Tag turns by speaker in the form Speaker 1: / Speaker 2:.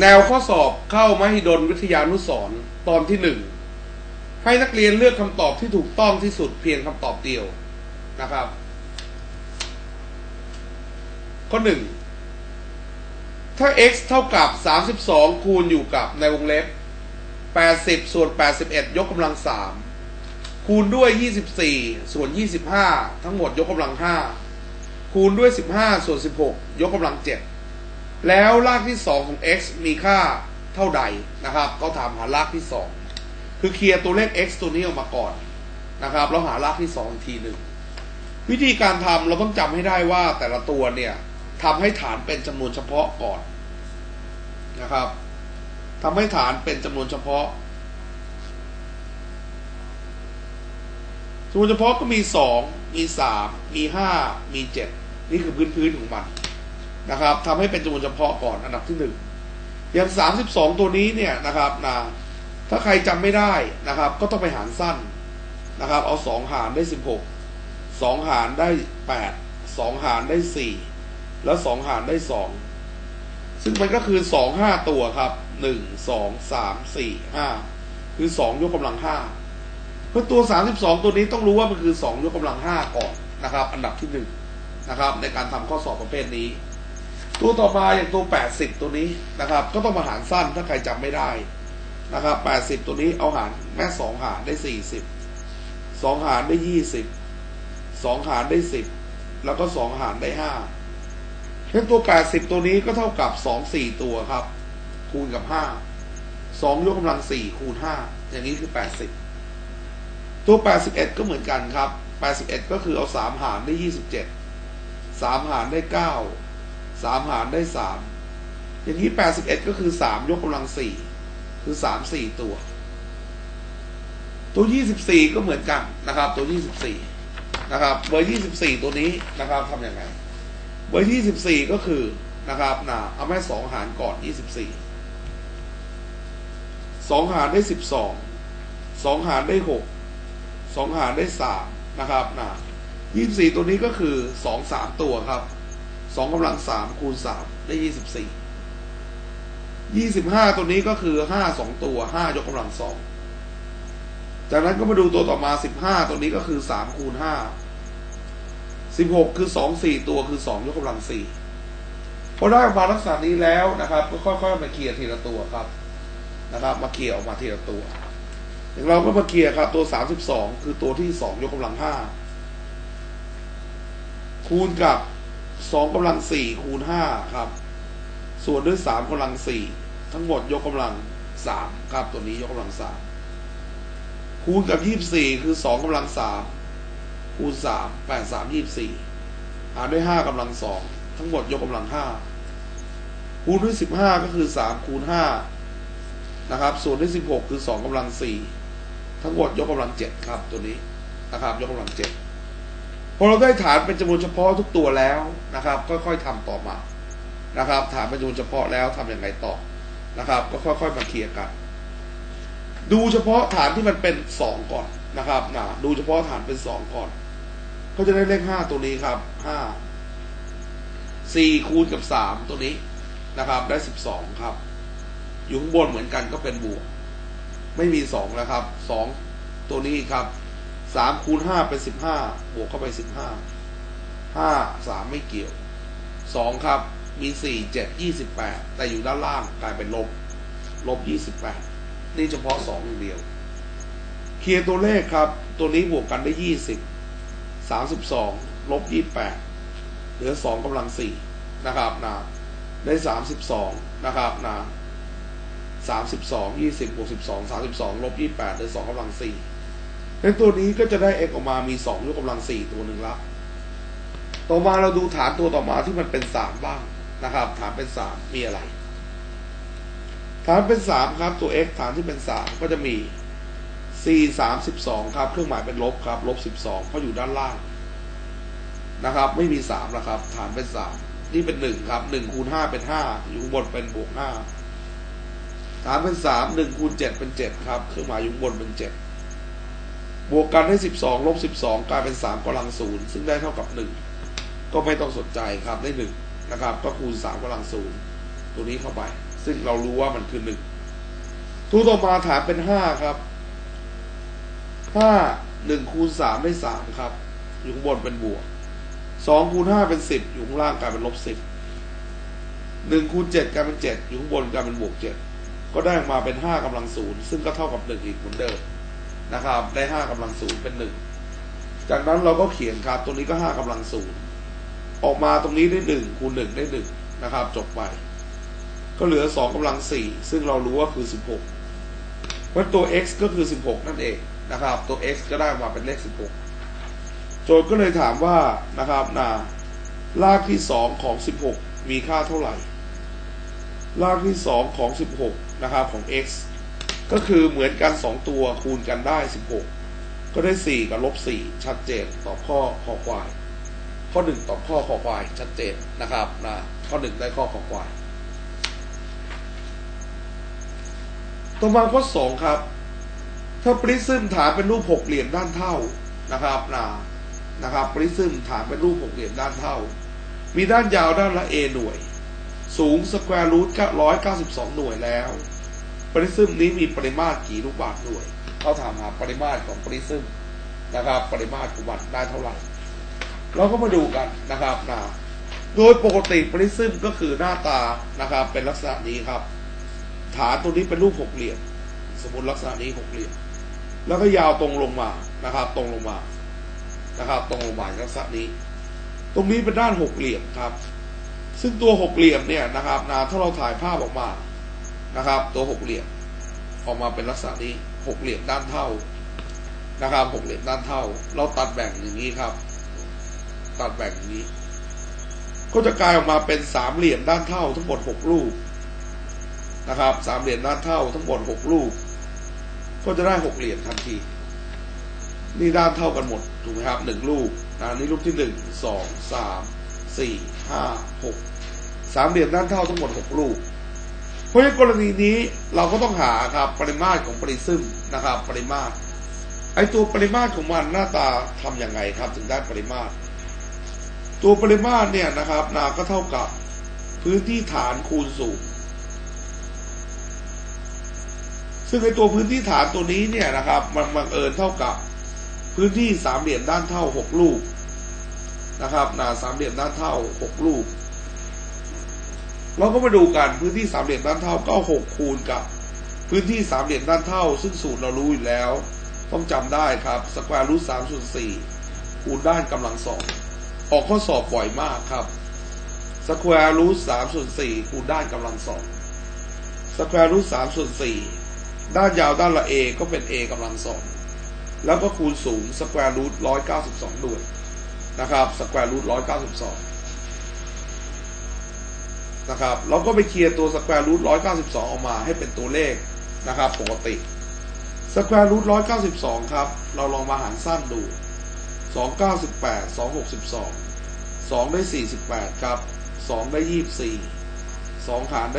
Speaker 1: แนวข้อสอบเข้ามหิดลวิทยานุสรณ์ตอนที่หนึ่งให้นักเรียนเลือกคำตอบที่ถูกต้องที่สุดเพียงคำตอบเดียวนะครับ ข้อหนึ่งถ้า x เท่ากับ 32 คูณอยู่กับในวงเล็บ 80 ส่วน 81 ยกกำลัง 3 คูณด้วย 24 ส่วน 25 ทั้งหมดยกกำลัง 5 คูณด้วย 15 ส่วน 16 ยกกำลัง 7 แล้วรากที่2ของ x มีค่าเท่าใดนะครับเขาถามหารากที่2คือเคลียร์ตัวเลข x ตัวนี้ออกมาก่อนนะครับแล้วหารากที่2อีกทีหนึ่งวิธีการทำเราต้องจำให้ได้ว่าแต่ละตัวเนี่ยทำให้ฐานเป็นจำนวนเฉพาะก่อนนะครับทำให้ฐานเป็นจำนวนเฉพาะจำนวนเฉพาะก็มีสองมีสามมีห้ามีเจ็ดนี่คือพื้นพื้นของมัน นะครับทำให้เป็นจำนวนเฉพาะก่อนอันดับที่หนึ่งอย่างสามสิบสองตัวนี้เนี่ยนะครับนะถ้าใครจำไม่ได้นะครับ ก็ต้องไปหารสั้นนะครับ เอาสองหารได้สิบหกสองหารได้แปดสองหารได้สี่แล้วสองหารได้สองซึ่งมันก็คือสองห้าตัวครับหนึ่งสองสามสี่ห้าคือสองยกกำลังห้าเพราะตัวสามสิบสองตัวนี้ต้องรู้ว่ามันคือสองยกกำลังห้าก่อนนะครับ อันดับที่หนึ่งนะครับ ในการทำข้อสอบประเภทนี้ ตัวต่อมาอย่างตัวแปดสิบตัวนี้นะครับ ก็ต้องมาหารสั้นถ้าใครจำไม่ได้นะครับแปดสิบตัวนี้เอาหารแม่สองหารได้สี่สิบสองหารได้ยี่สิบสองหารได้สิบแล้วก็สองหารได้ห้าเพราะตัวแปดสิบตัวนี้ก็เท่ากับสองสี่ตัวครับ คูณกับห้าสองยกกำลังสี่คูณห้าอย่างนี้คือแปดสิบตัวแปดสิบเอ็ดก็เหมือนกันครับแปดสิบเอ็ดก็คือเอาสามหารได้ยี่สิบเจ็ดสามหารได้เก้า สามหารได้สามอย่างนี้แปดสิบเอ็ดก็คือสามยกกำลังสี่คือสามสี่ตัว ตัวยี่สิบสี่ก็เหมือนกันนะครับ ตัวยี่สิบสี่นะครับเบอร์ยี่สิบสี่ตัวนี้นะครับทำยังไงเบอร์ยี่สิบสี่ก็คือนะครับนะเอาแม่สองหารก่อนยี่สิบสี่สองหารได้สิบสองสองหารได้หกสองหารได้สามนะครับนะยี่สิบสี่ตัวนี้ก็คือสองสามตัวครับ สองกำลังสามคูณสามได้ยี่สิบสี่ยี่สิบห้าตัวนี้ก็คือห้าสองตัวห้ายกกำลังสองจากนั้นก็มาดูตัวต่อมาสิบห้าตัวนี้ก็คือสามคูณห้าสิบหกคือสองสี่ตัวคือสองยกกำลังสี่พอได้ออกมาลักษณะนี้แล้วนะครับ ก็ค่อยๆมาเคลียร์ทีละตัวครับนะครับ มาเคลียร์ออกมาทีละตัวอย่างเราก็มาเคลียร์ครับ ตัวสามสิบสองคือตัวที่สองยกกำลังห้าคูณกับ สองกำลังสี่คูณห้าครับ ส่วนด้วยสามกำลังสี่ทั้งหมดยกกำลังสามครับตัวนี้ยกกำลังสามคูณกับยี่สิบสี่คือสองกำลังสามคูณสามแปดสามยี่สี่หารด้วยห้ากำลังสองทั้งหมดยกกำลังห้าคูณด้วยสิบห้าก็คือสามคูณห้านะครับ ส่วนด้วยสิบหกคือสองกำลังสี่ทั้งหมดยกกำลังเจ็ดครับตัวนี้นะครับ ยกกำลังเจ็ด พอเราได้ฐานเป็นจำนวนเฉพาะทุกตัวแล้วนะครับ ค่อยๆทำต่อมานะครับ ฐานเป็นจำนวนเฉพาะแล้วทํำยังไงต่อนะครับ ก็ค่อยๆมาเคลียร์กัน ดูเฉพาะฐานที่มันเป็นสองก่อนนะครับนะดูเฉพาะฐานเป็นสองก่อน ก็จะได้เลขห้าตัวนี้ครับห้าสี่คูณกับสามตัวนี้นะครับ ได้สิบสองครับ อยู่ข้างบนเหมือนกันก็เป็นบวก ไม่มีสองแล้วครับสองตัวนี้ครับ สามคูณห้าเป็นสิบห้าบวกเข้าไปสิบห้าห้าสามไม่เกี่ยวสองครับ มีสี่เจ็ดยี่สิบแปดแต่อยู่ด้านล่างกลายเป็นลบ ลบยี่สิบแปดนี่เฉพาะสองอย่างเดียว เคลียร์ตัวเลขครับ ตัวนี้บวกกันได้ยี่สิบสามสิบสองลบยี่แปดเหลือสองกำลังสี่นะครับนะได้สามสิบสองนะครับนะสามสิบสองยี่สิบบวกสิบสองสามสิบสองลบยี่แปดเหลือสองกำลังสี่ ในตัวนี้ก็จะได้ x ออกมามีสองยกกำลังสี่ตัวหนึ่งละต่อมาเราดูฐานตัวต่อมาที่มันเป็นสามบ้างนะครับ ฐานเป็นสามมีอะไร ฐานเป็นสามครับตัว x ฐานที่เป็นสามก็จะมีสี่สามสิบสองครับ เครื่องหมายเป็นลบครับลบสิบสองเพราะอยู่ด้านล่างนะครับ ไม่มีสามนะครับ ฐานเป็นสามนี่เป็นหนึ่งครับหนึ่งคูณห้าเป็นห้าอยู่บนเป็นบวกห้าฐานเป็นสามหนึ่งคูณเจ็ดเป็นเจ็ดครับ เครื่องหมายอยู่บนเป็นเจ็ด บวกกันให้สิบสองลบสิบสองกลายเป็นสามกำลังศูนย์ซึ่งได้เท่ากับหนึ่งก็ไม่ต้องสนใจครับได้หนึ่งนะครับ ก็คูณสามกำลังศูนย์ตัวนี้เข้าไป ซึ่งเรารู้ว่ามันคือหนึ่งตัวต่อมาฐานเป็นห้าครับห้าหนึ่งคูณสามได้สามครับ อยู่ข้างบนเป็นบวกสองคูณห้าเป็นสิบอยู่ข้างล่างกลายเป็นลบสิบหนึ่งคูณเจ็ดกลายเป็นเจ็ดอยู่ข้างบนกลายเป็นบวกเจ็ดก็ได้ออกมาเป็นห้ากำลังศูนย์ซึ่งก็เท่ากับหนึ่งอีกเหมือนเดิม นะครับ ได้ห้ากำลังศูนย์เป็นหนึ่งจากนั้นเราก็เขียนครับ ตรงนี้ก็ห้ากำลังศูนย์ออกมาตรงนี้ได้หนึ่งคูณหนึ่งได้หนึ่งนะครับ จบไป ก็เหลือสองกำลังสี่ซึ่งเรารู้ว่าคือสิบหกเพราะตัว x ก็คือสิบหกนั่นเองนะครับ ตัว x ก็ได้มาเป็นเลขสิบหกโจทย์ก็เลยถามว่านะครับนะรากที่สองของสิบหกมีค่าเท่าไหร่ รากที่สองของสิบหกนะครับของ x ก็คือเหมือนกันสองตัวคูณกันได้สิบหกก็ได้สี่กับลบสี่ชัดเจนตอบข้อขอควาย ข้อหนึ่งตอบข้อขอควายชัดเจนนะครับนะข้อหนึ่งได้ข้อขอควาย ต่อมาข้อสองครับ ถ้าปริซึมฐานเป็นรูปหกเหลี่ยมด้านเท่านะครับนะนะครับปริซึมฐานเป็นรูปหกเหลี่ยมด้านเท่า มีด้านยาวด้านละ a หน่วย สูงสแควร์รูทร้อยเก้าสิบสองหน่วยแล้ว ปริซึมนี้มีปริมาตรกี่ลูกบาศก์หน่วยเขาถามหาปริมาตรของปริซึมนะครับ ปริมาตรของมันได้เท่าไหร่ เราก็มาดูกันนะครับนะโดยปกติปริซึมก็คือหน้าตานะครับ เป็นลักษณะนี้ครับ ฐานตัวนี้เป็นรูปหกเหลี่ยม สมมติลักษณะนี้หกเหลี่ยม แล้วก็ยาวตรงลงมานะครับ ตรงลงมานะครับ ตรงลงมาลักษณะนี้ ตรงนี้เป็นด้านหกเหลี่ยมครับ ซึ่งตัวหกเหลี่ยมเนี่ยนะครับนะถ้าเราถ่ายภาพออกมา นะครับ ตัวหกเหลี่ยมออกมาเป็นลักษณะนี้หกเหลี่ยมด้านเท่านะครับหกเหลี่ยมด้านเท่า เราตัดแบ่งอย่างนี้ครับ ตัดแบ่งอย่างนี้ ก็จะกลายออกมาเป็นสามเหลี่ยมด้านเท่า ทั้งหมดหกลูกนะครับสามเหลี่ยมด้านเท่า ทั้งหมดหกลูก ก็จะได้หกเหลี่ยมทันทีนี่ด้านเท่ากันหมดถูกไหมครับหนึ่งลูกนะนี่ลูกที่หนึ่งสองสามสี่ห้าหกสามเหลี่ยมด้านเท่าทั้งหมดหกลูก ราะในกรณีนี้เราก็ต้องหาครับปริมาตรของปริซึมนะครับ ปริมาตรไอตัวปริมาตรของมันหน้าตาทํำยังไงครับ ถึงได้ปริมาตร ตัวปริมาตรเนี่ยนะครับ นาก็เท่ากับพื้นที่ฐานคูณสูงซึ่งในตัวพื้นที่ฐานตัวนี้เนี่ยนะครับ มันบังเอิญเท่ากับพื้นที่สามเหลี่ยมด้านเท่าหกลูกนะครับนาสามเหลี่ยมด้านเท่าหกลูก เราก็มาดูกันพื้นที่สามเหลี่ยมด้านเท่าก็หกคูณกับ พื้นที่สามเหลี่ยมด้านเท่า ซึ่งสูตรเรารู้อยู่แล้ว ต้องจำได้ครับสแควร์รูทสามส่วนสี่คูณด้านกำลังสองออกข้อสอบบ่อยมากครับสแควร์รูทสามส่วนสี่คูณด้านกำลังสองสแควร์รูทสามส่วนสี่ด้านยาวด้านละ a ก็เป็น a กำลังสองแล้วก็คูณสูงสแควร์รูทร้อยเก้าสิบสองด้วยนะครับสแควร์รูทร้อยเก้าสิบสอง นะครับ เราก็ไปเคลียร์ตัวสแควร์รูทร้อยเก้าสิบสองออกมาให้เป็นตัวเลขนะครับ ปกติสแควร์รูทร้อยเก้าสิบสองครับ เราลองมาหารสั้นดูสองเก้าสิบแปดสองหกสิบสองสองได้สี่สิบแปดครับสองได้ยี่สิบสี่สองหารได้